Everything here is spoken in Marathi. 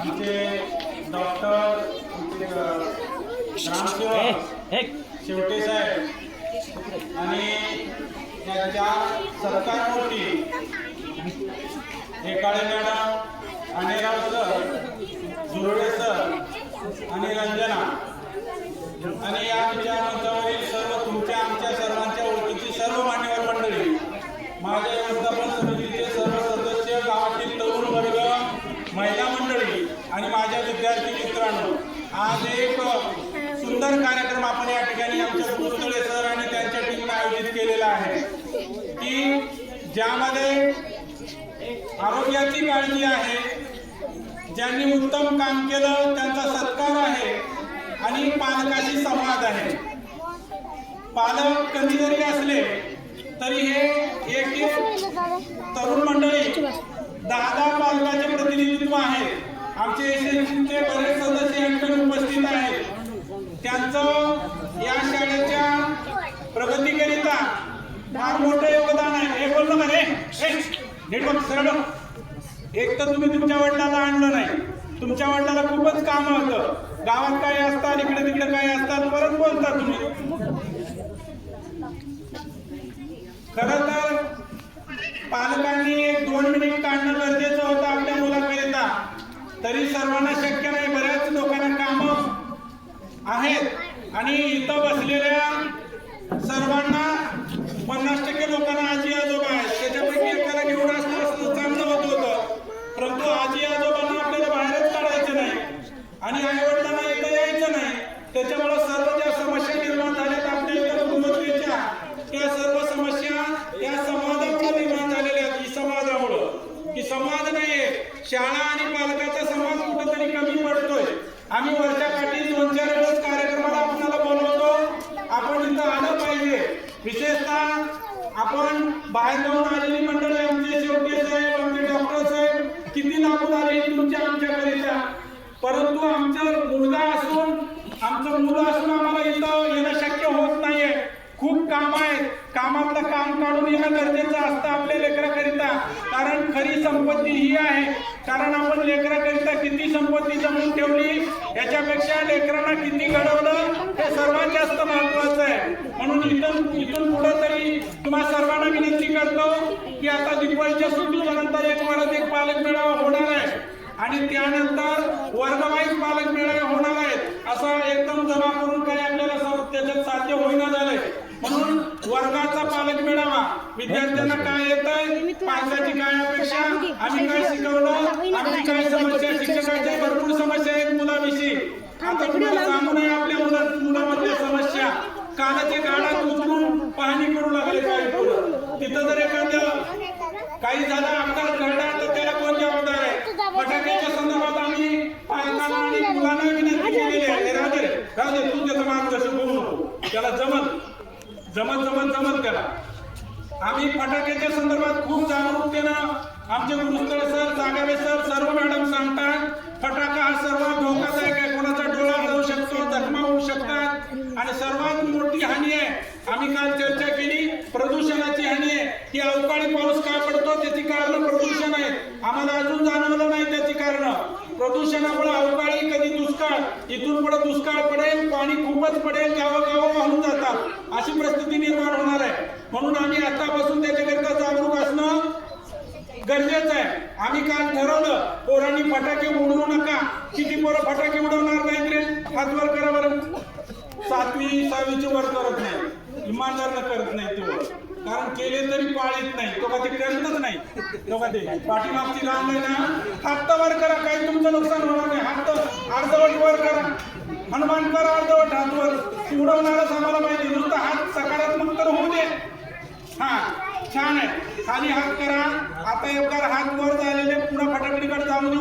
आमचे डॉक्टर ग्रामसेवक शेवटे साहेब आणि त्यांच्या सरकार मोठी हे मॅडम अनिराव सर जुरडे सर आणि रंजना. आणि या आमच्या आज एक सुंदर कार्यक्रम आपण या ठिकाणी आमच्या भुजतळे सर आणि त्यांच्या टीमने आयोजित केलेला आहे. की ज्यामध्ये आरोग्याची काळजी आहे ज्यांनी उत्तम काम केलं त्यांचा सत्कार आहे आणि पालकाशी संवाद आहे. पालक कधी जरी असले तरी हे एक तरुण मंडळी दहा दहा पालकाचे प्रतिनिधित्व आहे आमचे एसएससीचे बरेच सदस्य या ठिकाणी उपस्थित आहेत त्यांचं शाळेच्या प्रगतीकरिता फार मोठं योगदान आहे. हे बोललो का रे? हे, नीट बघ, सरळ. एक तर तुम्ही तुमच्या वडिलाला आणलं नाही. तुमच्या वडिलाला खूपच काम होतं. गावात काय असतात इकडे तिकडे काय असतात परत बोलता तुम्ही. खरं तर पालकांनी एक दोन मिनिट काढणं गरजेचं होतं आपल्या मुलाकरिता. तरी सर्वांना शक्य नाही. बऱ्याच लोकांना काम आहेत. आणि इथं बसलेल्या सर्वांना पन्नास टक्के लोकांना आजी आजोबा आहेत त्याच्यापैकी एखादा घेऊन असलं असतं चांगलं होत होतं परंतु आजी आजोबांना आपल्याला बाहेरच काढायचं नाही आणि आई वडिलांना इथं यायचं नाही त्याच्यामुळे सर्व ज्या समस्या निर्माण झाल्या आपल्या इथं त्या सर्व समस्या या समाजामुळे निर्माण झालेल्या आहेत. ई समाजामुळं. की समाज नाही शाळा आणि पालकाचा समाज कुठेतरी कमी पडतोय. आम्ही वर्षाकाठी दोन चार वेळेस कार्यक्रमाला आपल्याला बोलवतो. आपण इथं आलं पाहिजे. विशेषतः आपण बाहेर जाऊन आलेली मंडळी आमचे शेवटी साहेब आमचे डॉक्टर साहेब किती लांबून आले तुमच्या आमच्याकरिता परंतु आमचं मुलगा असून आमचं मुलं असून आम्हाला इथं येणं शक्य होत नाहीये. खूप काम आहेत. कामातलं काम काढून येणं गरजेचं असतं आपल्या लेकराकरिता. कारण खरी संपत्ती ही आहे. कारण आपण लेकराकरिता किती संपत्ती जमून ठेवली याच्यापेक्षा लेकरांना किती घडवलं हे सर्वात जास्त महत्वाचं आहे. म्हणून इथून इथून पुढे तरी तुम्हा सर्वांना विनंती करतो की आता दिवाळीच्या सुट्टीच्या नंतर एक परत एक पालक मेळावा होणार आहे. आणि त्यानंतर वर्गवाईज पालक मेळावे होणार आहेत असं एकदम जमा करून काही आपल्याला सर्व त्याच्यात साध्य होईना झालंय म्हणून वर्गाचा पालक मेळावा विद्यार्थ्यांना काय येतंय पालकाची काय अपेक्षा? आम्ही काय शिकवलं? आमची काय समस्या? शिक्षकाच्या भरपूर समस्या आहेत मुलाविषयी. आता तुम्हाला सांगू नये आपल्या मुला मुलामधल्या समस्या. कानाच्या गाडात उचलून पाहणी करू लागले काही पोरं. तिथं जर एखादं काही झालं अपघात घडला तर त्याला कोण जबाबदार आहे? फटाक्याच्या संदर्भात आम्ही पालकांना आणि मुलांना विनंती केलेली आहे. राजे राजे तू त्याचं मार्गदर्शन करू नको. त्याला जमत जमत जमत जमत त्याला. आम्ही फटाक्याच्या संदर्भात खूप जागरूकतेनं आमचे गुरुस्थळ सर जागावे सर सर्व मॅडम सांगतात फटाका हा सर्वात धोकादायक आहे. कोणाचा डोळा जाऊ शकतो जखमा होऊ शकतात. आणि सर्वात मोठी हानी आहे आम्ही काल चर्चा केली प्रदूषणाची हानी आहे. की अवकाळी पाऊस का पडतो त्याची कारण प्रदूषण आहे आम्हाला अजून जाणवलं नाही त्याची कारण. प्रदूषणामुळे अवकाळी कधी दुष्काळ इथून पुढे दुष्काळ पडेल पाणी खूपच पडेल गावोगाव वाहून जातात. अशी परिस्थिती निर्माण होणार आहे. म्हणून आम्ही आतापासून त्याच्याकरिता जागरूक असणं गरजेचं आहे. आम्ही काल ठरवलं पोरांनी फटाके उडवू नका. किती पोरं फटाके उडवणार नाहीत रे? हातवर करा बरं. सातवी सहावीची वर करत नाही. इमानदारनं करत नाही ते कारण केले तरी पाळीत नाही. तो कधी करतच नाही. तो कधी पाठीमागची लांब आहे ना हात वर करा. काही तुमचं नुकसान होणार नाही. हात अर्धवट वर करा. हनुमान करा अर्धवट हात वर. उडवणारच आम्हाला माहिती नुसतं हात सकारात्मक तर होऊ दे हा छान आहे. खाली हात करा. आता एवढा हात वर झालेले पुन्हा फटाकडीकडे जाऊन